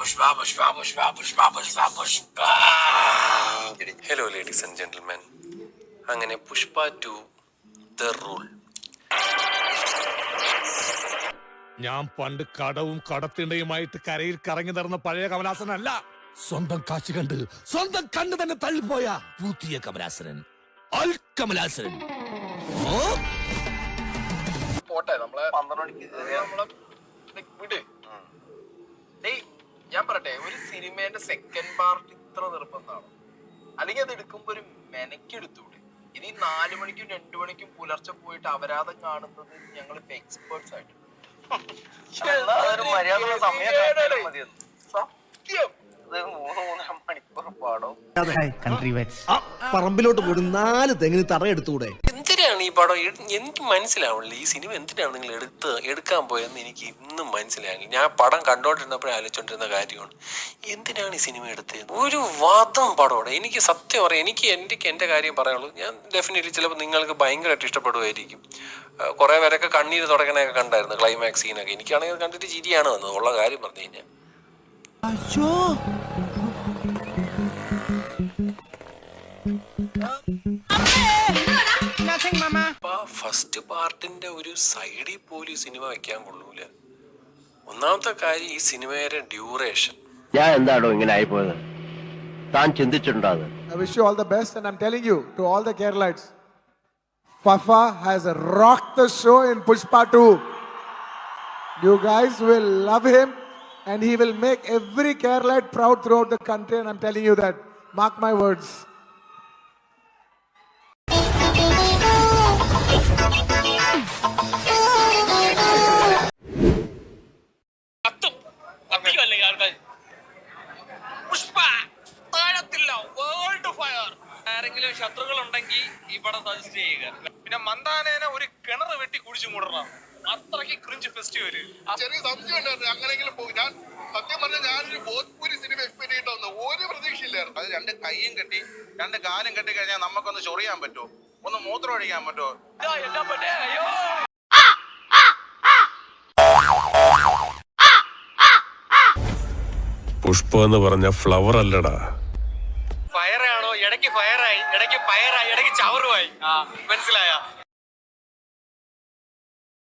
Pushpa vamos, vamos, Pushpa Pushpa Pushpa hello ladies and gentleman അങ്ങനെ Pushpa to the rule ഞാൻ പണ്ട് കടവും കടത്തിണ്ടയുമായിട്ട് കരയിൽ കറങ്ങി നടന്ന പഴയ കമലാസനല്ല. സ്വന്തം കാശ് കണ്ട് സ്വന്തം കണ്ണ് തന്നെ തള്ളിപ്പോയ പുതിയ കമലാസനൻ. അൽ കമലാസനൻ. ഓ പോട്ടെ നമ്മളെ പന്ത്രണ്ട് മണിക്ക് നമ്മളെ വിട് ഡേയ് ഞാൻ പറയട്ടെ ഒരു സിനിമേന്റെ സെക്കൻഡ് പാർട്ട് ഇത്ര നിർബന്ധമാണ് അല്ലെങ്കിൽ അത് എടുക്കുമ്പോ ഒരു മെനക്കെടുത്തൂടെ ഇനി നാലു മണിക്കും രണ്ടു മണിക്കും പുലർച്ചെ പോയിട്ട് അപരാധം കാണുന്നത് ഞങ്ങൾ ഇപ്പൊ എക്സ്പേർട്സ് ആയിട്ട്. സത്യം. പറമ്പിലോട്ട് പോയിട്ട് നാല് തെങ്ങിന് തറ എടുത്തുകൂടെ എന്തിനാണ് ഈ പടം എനിക്ക് മനസ്സിലാവണില്ല ഈ സിനിമ എന്തിനാണ് നിങ്ങൾ എടുത്ത് എടുക്കാൻ പോയെന്ന് എനിക്ക് ഇന്നും മനസ്സിലായില്ല. ഞാൻ പടം കണ്ടോണ്ടിരുന്നപ്പോഴേ ആലോചിച്ചോണ്ടിരുന്ന കാര്യമാണ്. എന്തിനാണ് ഈ സിനിമ എടുത്തത്? ഒരു വാദം പടമാണ്. എനിക്ക് സത്യം പറയാം എനിക്ക് എന്റെ എന്റെ കാര്യം പറയുള്ളൂ ഞാൻ ഡെഫിനറ്റ്ലി ചിലപ്പോൾ നിങ്ങൾക്ക് ഭയങ്കരമായിട്ട് ഇഷ്ടപ്പെടുമായിരിക്കും. കുറേ പേരൊക്കെ കണ്ണീര് തുടങ്ങണൊക്കെ കണ്ടായിരുന്നു ക്ലൈമാക്സ് സീനൊക്കെ എനിക്കാണെങ്കിൽ കണ്ടിട്ട് ചിരിയാണ് വന്നത്. ഉള്ള കാര്യം പറഞ്ഞു കഴിഞ്ഞാൽ. ഫസ്റ്റ് പാർട്ടിന്റെ ഒരു സൈഡിൽ പോലും സിനിമ വെക്കാൻ കൊള്ളൂല ഒന്നാമത്തെ കാര്യം ഈ സിനിമയുടെ ഡ്യൂറേഷൻ ഞാൻ എന്താണോ ഇങ്ങനെ ആയിപ്പോയത് താൻ ചിന്തിച്ചിട്ടുണ്ടോ അത് I wish you all the best, and I'm telling you to all the Keralites, Fafa has rocked the show in Pushpa 2. You guys will love him, and he will make every Keralite proud throughout the country, and I'm telling you that. Mark my words. ആരെങ്കിലും ശത്രുക്കൾ ഉണ്ടെങ്കിൽ ഈ suggest ചെയ്യുക. പിന്നെ മന്ദാനേനെ ഒരു കിണർ വെട്ടി കുടിച്ചു മൂടണം. അത്രയ്ക്ക് ക്രിഞ്ച് ഫെസ്റ്റിവൽ ചെറിയ സംശയം ഉണ്ടായിരുന്നു. അങ്ങനെങ്കിലും പോകും ഞാൻ സത്യം പറഞ്ഞാൽ ഞാനൊരു ഭോജ്പൂരി സിനിമ എക്സ്പെക്ട് ചെയ്തിട്ടൊന്ന് ഒരു പ്രതീക്ഷയില്ലായിരുന്നു. അത് രണ്ട് കൈയും കെട്ടി രണ്ട് കാലും കെട്ടി കഴിഞ്ഞാൽ നമുക്കൊന്ന് ചൊറിയാൻ പറ്റുമോ? ഒന്ന് മൂത്രം ഒഴിക്കാൻ പറ്റുമോ? എല്ലാം പറ്റേ അയ്യോ. പുഷ്പ എന്ന് പറഞ്ഞ ഫ്ലവർ അല്ലടാ. ഫയറാണോ ഇടയ്ക്ക് ഫയറായി ഇടയ്ക്ക് ഫയറായി ഇടയ്ക്ക് ചവറുമായി. മനസ്സിലായോ മനസ്സിലായ?